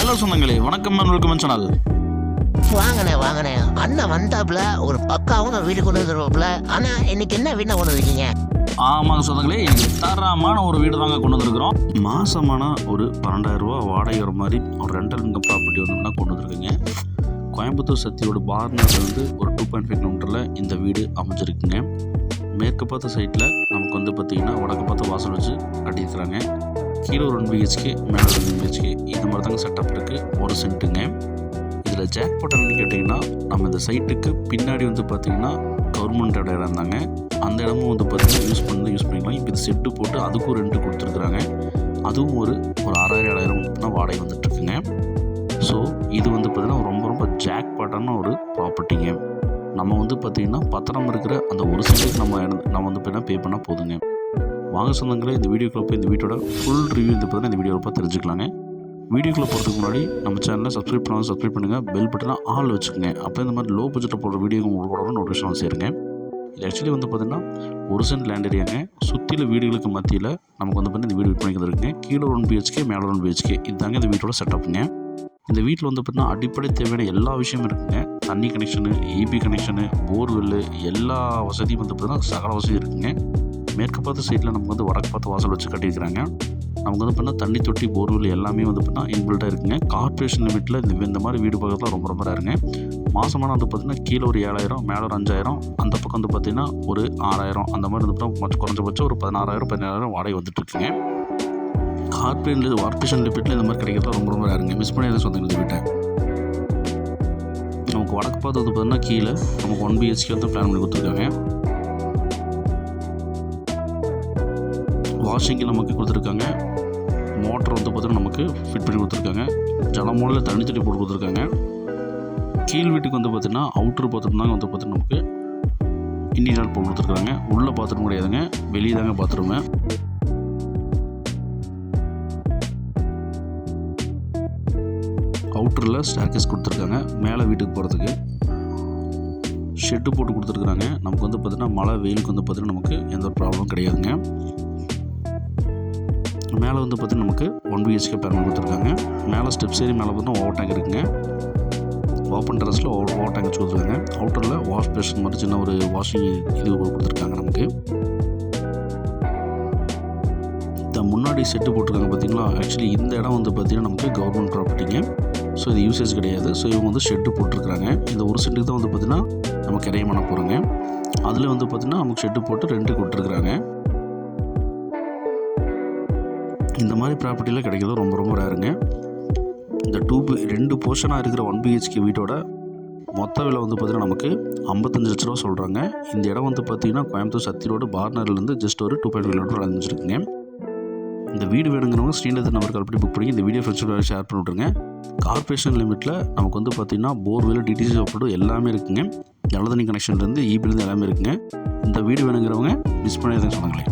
Hello சொந்தங்களே வணக்கம் welcome channel. வாங்கண்ணே வாங்கண்ணே அண்ணன் வந்தாப்புல ஒரு பக்காவும் வீடு கொண்டு வந்துருவாப்புல. ஆனா இன்னைக்கு என்ன வீணா கொண்டு வந்திருக்கீங்க? ஆமாங்க சொந்தங்களே இன்னைக்கு தரமான ஒரு வீடு தாங்க கொண்டு வந்திருக்கிறோம். மாசமான ஒரு பன்னெண்டாயிரம் ரூபா வாடகை வர மாதிரி ஒரு ரெண்டல் இன்கம் ப்ராப்பர்ட்டி வந்து கொண்டு வந்திருக்குங்க. கோயம்புத்தூர் சத்தியோட பார்னர் வந்து ஒரு டூ பாயிண்ட் ஃபைவ் கிலோமீட்டரில் இந்த வீடு அமைஞ்சிருக்குங்க. மேற்கு பார்த்த சைட்டில் நமக்கு வந்து பார்த்திங்கன்னா வடக்கு பார்த்த வாசல் வச்சு கட்டியிருக்கிறாங்க. கீழே ஒரு ஒன் பிஹெச்கே மேலே ஒரு ஒன் பிஹெச்கே இந்த மாதிரி தாங்க செட்டப் இருக்குது ஒரு சென்ட்டுங்க. இதில் ஜாக் என்னன்னு கேட்டிங்கன்னா நம்ம இந்த சைட்டுக்கு பின்னாடி வந்து பார்த்திங்கன்னா கவர்மெண்ட்டோட இடம் தாங்க. அந்த இடமும் வந்து பார்த்திங்கன்னா யூஸ் பண்ணி யூஸ் பண்ணிக்கலாம். இப்போ இது செட்டு போட்டு அதுக்கும் ரெண்டு கொடுத்துருக்குறாங்க. அதுவும் ஒரு ஒரு ஆறாயிரம் ஏழாயிரம் தான் வாடகை வந்துட்டுருக்குங்க. ஸோ இது வந்து பார்த்திங்கன்னா ரொம்ப ரொம்ப ஜாக் ஜாக்பாட்டான ஒரு ப்ராப்பர்ட்டிங்க நம்ம வந்து பார்த்திங்கன்னா பத்திரம் இருக்கிற அந்த ஒரு சென்ட்டுக்கு நம்ம நம்ம வந்து பார்த்திங்கன்னா பே பண்ணால் போதுங்க. வாங்க சொந்தங்களே இந்த வீடியோக்குள்ளே போய் இந்த வீட்டோட ஃபுல் ரிவ்யூ வந்து பார்த்தீங்கன்னா இந்த வீடியோவை பார்த்து தெரிஞ்சுக்கலாங்க. வீடியோக்குள்ளே போகிறதுக்கு முன்னாடி நம்ம சேனலை சப்ஸ்கிரைப் பண்ணாலும் சப்ஸ்கிரைப் பண்ணுங்கள் பெல் பட்டனை ஆல் வச்சுக்கோங்க. அப்போ இந்த மாதிரி லோ பட்ஜெட்டில் போடுற வீடியோ உங்களுக்கு கூட நோட்டிஃபிகேஷன் சேருங்க. இது ஆக்சுவலி வந்து பார்த்திங்கன்னா ஒரு சென்ட் லேண்ட் ஏரியாங்க சுற்றில வீடுகளுக்கு மத்தியில் நமக்கு வந்து பார்த்தீங்கன்னா இந்த வீடு விற்பனைக்கு இருக்குங்க. கீழே ஒன் பிஹெச்கே மேலே ஒன் பிஹெச்கே இதுதாங்க இந்த வீட்டோட செட்டப்புங்க இந்த வீட்டில் வந்து பார்த்திங்கன்னா அடிப்படை தேவையான எல்லா விஷயமும் இருக்குங்க. தண்ணி கனெக்ஷனு ஏபி கனெக்ஷனு போர்வெல்லு எல்லா வசதியும் வந்து பார்த்தீங்கன்னா சகல வசதி இருக்குங்க. மேற்கு பார்த்த சைடில் நமக்கு வந்து வடக்கு பார்த்து வாசல் வச்சு கட்டியிருக்கிறாங்க. நமக்கு வந்து பார்த்தீங்கன்னா தண்ணி தொட்டி போர்வெல் எல்லாமே வந்து பார்த்தீங்கன்னா இன்பில்ட்டாக இருக்குங்க. கார்ப்பரேஷன் லிமிட்டில் இந்த இந்த மாதிரி வீடு பக்கத்தில் ரொம்ப ரொம்ப இருங்க மாதமான வந்து பார்த்தீங்கன்னா கீழே ஒரு ஏழாயிரம் மேலே ஒரு அஞ்சாயிரம் அந்த பக்கம் வந்து பார்த்தீங்கன்னா ஒரு ஆறாயிரம் அந்த மாதிரி வந்து பார்த்தா குறைஞ்சபட்சம் ஒரு பதினாறாயிரம் பதினேழாயிரம் வாடகை வந்துட்டுருக்குங்க இருக்குங்க. கார்பரேட் கார்பரேஷன் லிமிட்டில் இந்த மாதிரி கிடைக்கிறதா ரொம்ப ரொம்ப இருங்க மிஸ் பண்ணி சொந்தங்க இந்த வீட்டை நமக்கு வடக்கு பார்த்து வந்து பார்த்தீங்கன்னா கீழே நமக்கு ஒன் பிஹெச்கே வந்து பிளான் பண்ணி கொடுத்துருக்காங்க. வாஷிங்கில் நமக்கு கொடுத்துருக்காங்க. மோட்டர் வந்து பார்த்திங்கன்னா நமக்கு ஃபிட் பண்ணி கொடுத்துருக்காங்க. ஜலமூலையில் தண்ணி தண்ணி போட்டு கொடுத்துருக்காங்க. கீழ் வீட்டுக்கு வந்து பார்த்திங்கன்னா அவுட்ரு பாத்ரூம் தாங்க வந்து பார்த்திங்கன்னா நமக்கு இன்டீரியர் போட்டு கொடுத்துருக்காங்க. உள்ளே பாத்ரூம் கிடையாதுங்க. வெளியே தாங்க பாத்ரூமு அவுட்டரில் ஸ்டார்கேஸ் கொடுத்துருக்காங்க. மேலே வீட்டுக்கு போகிறதுக்கு ஷெட்டு போட்டு கொடுத்துருக்குறாங்க நமக்கு வந்து பார்த்திங்கன்னா மழை வெயிலுக்கு வந்து பார்த்தீங்கன்னா நமக்கு எந்த ஒரு ப்ராப்ளமும் கிடையாதுங்க. மேலே வந்து பார்த்தீங்கன்னா நமக்கு ஒன் பிஹெச்கே பேரண்ட் கொடுத்துருக்காங்க. மேலே ஸ்டெப்ஸ் ஏறி மேலே பார்த்தீங்கன்னா ஓவர் டேங்க் இருக்குங்க. ஓப்பன் டெரஸில் ஓவர் ஓவர் டேங்க் வச்சு கொடுத்துருக்காங்க. அவுட்டரில் வாஷ் பேஷன் மாதிரி சின்ன ஒரு வாஷிங் இது கொடுத்துருக்காங்க நமக்கு. இந்த முன்னாடி செட்டு போட்டிருக்காங்க பார்த்தீங்களா? ஆக்சுவலி இந்த இடம் வந்து பார்த்தீங்கன்னா நமக்கு கவர்மெண்ட் ப்ராப்பர்ட்டிங்க ஸோ இது யூசேஜ் கிடையாது. ஸோ இவங்க வந்து ஷெட்டு போட்டிருக்காங்க இந்த ஒரு செட்டுக்கு தான் வந்து பார்த்தீங்கன்னா நம்ம கிரையம் பண்ண போகிறோங்க அதில் வந்து பார்த்தீங்கன்னா நமக்கு ஷெட்டு போட்டு ரெண்டு கொடுத்துருக்குறாங்க. இந்த மாதிரி ப்ராப்பர்ட்டியில் கிடைக்கிறது ரொம்ப ரொம்ப ரேருங்க இந்த டூ பி ரெண்டு போர்ஷனாக இருக்கிற ஒன் பிஹெச்கே வீட்டோட மொத்த விலை வந்து பார்த்திங்கன்னா நமக்கு ஐம்பத்தஞ்சு லட்ச ரூபா சொல்கிறாங்க இந்த இடம் வந்து பார்த்திங்கன்னா கோயம்புத்தூர் சத்தி ரோடு பார்னர்லேருந்து ஜஸ்ட் ஒரு டூ பாயிண்ட் கிலோமீட்டர் அழிஞ்சிருக்குங்க இந்த வீடு வேணுங்கிறவங்க ஸ்ரீநகர் நம்பர் கால் பண்ணி புக் பண்ணி இந்த வீடியோ ஃப்ரெண்ட்ஸோட ஷேர் பண்ணி விட்ருங்க கார்பரேஷன் லிமிட்டில் நமக்கு வந்து பார்த்திங்கன்னா போர்வெல் டிடிசி சாப்பிட்டு எல்லாமே இருக்குங்க. நல்ல கனெக்ஷன்லேருந்து ஈபிலேருந்து எல்லாமே இருக்குங்க. இந்த வீடு வேணுங்கிறவங்க மிஸ் பண்ணாதீங்க சொன்னாங்களே